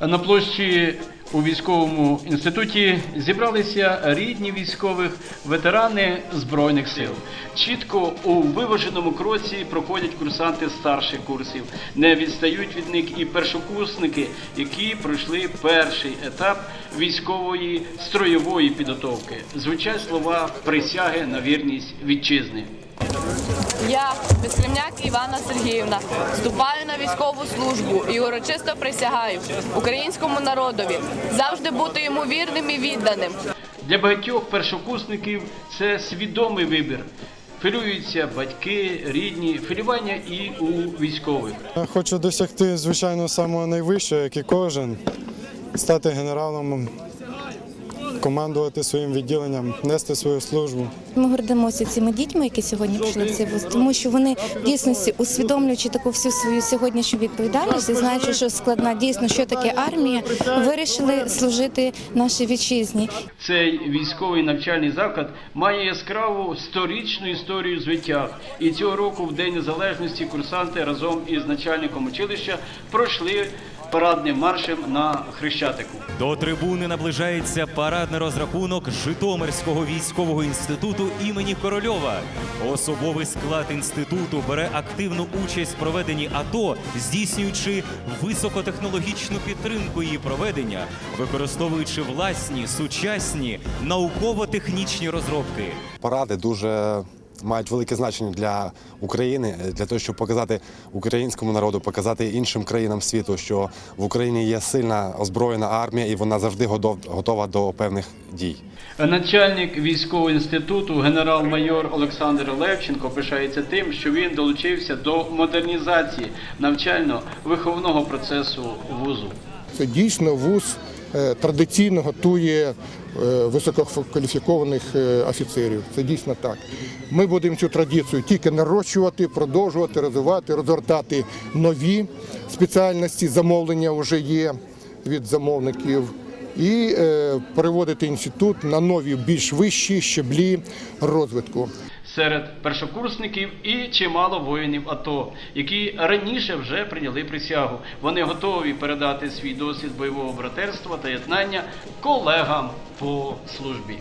На площі у військовому інституті зібралися рідні військових ветерани збройних сил. Чітко у виваженому кроці проходять курсанти старших курсів. Не відстають від них і першокурсники, які пройшли перший етап військової строєвої підготовки. Звучать слова присяги на вірність вітчизни. Я, Безкремняк Івана Сергіївна, вступаю на військову службу і урочисто присягаю українському народові завжди бути йому вірним і відданим. Для багатьох першокурсників це свідомий вибір. Філюються батьки, рідні, філювання і у військових. Я Хочу досягти, звичайно, самого найвищого, як і кожен, стати генералом, командувати своїм відділенням, нести свою службу. Ми гордимося цими дітьми, які сьогодні пішли в цей вуз, тому що вони в дійсності усвідомлюючи таку всю свою сьогоднішню відповідальність, і знаючи, що складна дійсно, що таке армія, вирішили служити нашій вітчизні. Цей військовий навчальний заклад має яскраву сторічну історію звитяг. І цього року, в День Незалежності, курсанти разом із начальником училища пройшли парадним маршем на Хрещатику. До трибуни наближається парадний розрахунок Житомирського військового інституту імені Корольова. Особовий склад інституту бере активну участь в проведенні АТО, здійснюючи високотехнологічну підтримку її проведення, використовуючи власні сучасні науково-технічні розробки. Паради дуже мають велике значення для України, для того, щоб показати українському народу, показати іншим країнам світу, що в Україні є сильна озброєна армія, і вона завжди готова до певних дій. Начальник військового інституту генерал-майор Олександр Левченко пишається тим, що він долучився до модернізації навчально-виховного процесу вузу. Це дійсно вуз е, традиційно готує е, висококваліфікованих е, офіцерів. Це дійсно так. Ми будемо цю традицію тільки нарощувати, продовжувати, розвивати, розгортати нові спеціальності. Замовлення вже є від замовників. І е, переводити інститут на нові, більш вищі щеблі розвитку. Серед першокурсників і чимало воїнів АТО, які раніше вже прийняли присягу. Вони готові передати свій досвід бойового братерства та єднання колегам по службі.